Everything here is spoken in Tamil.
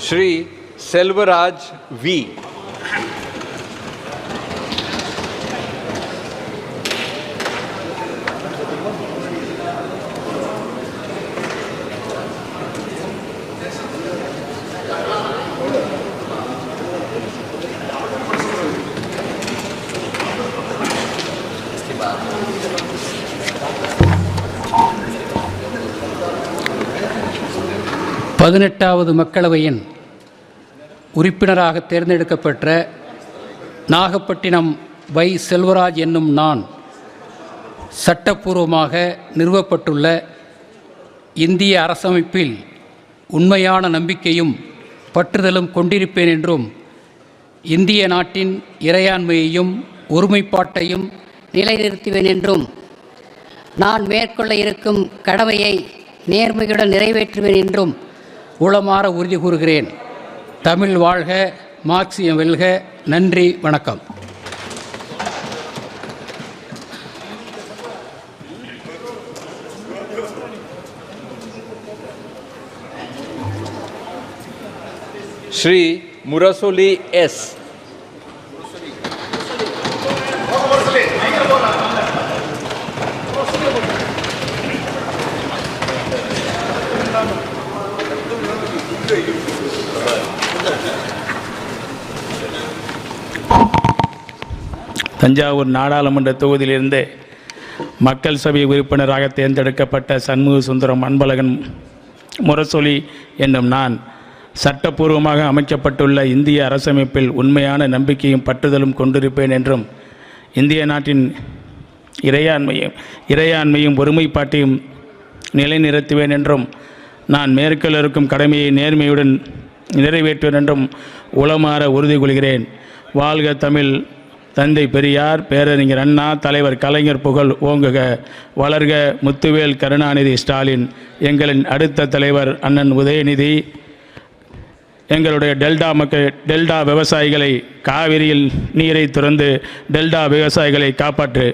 श्री सेल्वराज वी। பதினெட்டாவது மக்களவையின் உறுப்பினராக தேர்ந்தெடுக்கப்பட்ட நாகப்பட்டினம் வை செல்வராஜ் என்னும் நான் சட்டப்பூர்வமாக நிறுவப்பட்டுள்ள இந்திய அரசமைப்பில் உண்மையான நம்பிக்கையும் பற்றுதலும் கொண்டிருப்பேன் என்றும் இந்திய நாட்டின் இறையாண்மையையும் ஒருமைப்பாட்டையும் நிலைநிறுத்துவேன் என்றும் நான் மேற்கொள்ள இருக்கும் கடமையை நேர்மையுடன் நிறைவேற்றுவேன் என்றும் உளமாற உறுதி கூறுகிறேன் தமிழ் வாழ்க மார்க்சியம் வெல்க நன்றி வணக்கம் Shri Thank you. தஞ்சாவூர் நாடாளுமன்ற தொகுதியிலிருந்து மக்கள் சபை உறுப்பினராக தேர்ந்தெடுக்கப்பட்ட சண்முக சுந்தரம் அன்பழகன் முரசொலி என்னும் நான் சட்டப்பூர்வமாக அமைக்கப்பட்டுள்ள இந்திய அரசமைப்பில் உண்மையான நம்பிக்கையும் பற்றுதலும் கொண்டிருப்பேன் என்றும் இந்திய நாட்டின் இறையாண்மையும் இறையாண்மையும் ஒருமைப்பாட்டையும் நிலைநிறுத்துவேன் என்றும் நான் மேற்கொள்ள இருக்கும் கடமையை நேர்மையுடன் நிறைவேற்றுவேன் என்றும் உளமாற உறுதி கொள்கிறேன். வாழ்க தமிழ் தந்தை பெரியார் பேரறிஞர் அண்ணா தலைவர் கலைஞர் புகழ் ஓங்குக. வளர்க முத்துவேல் கருணாநிதி ஸ்டாலின். எங்களின் அடுத்த தலைவர் அண்ணன் உதயநிதி. எங்களுடைய டெல்டா மக்கள் டெல்டா விவசாயிகளை காவிரியில் நீரை துறந்து டெல்டா விவசாயிகளை காப்பாற்று.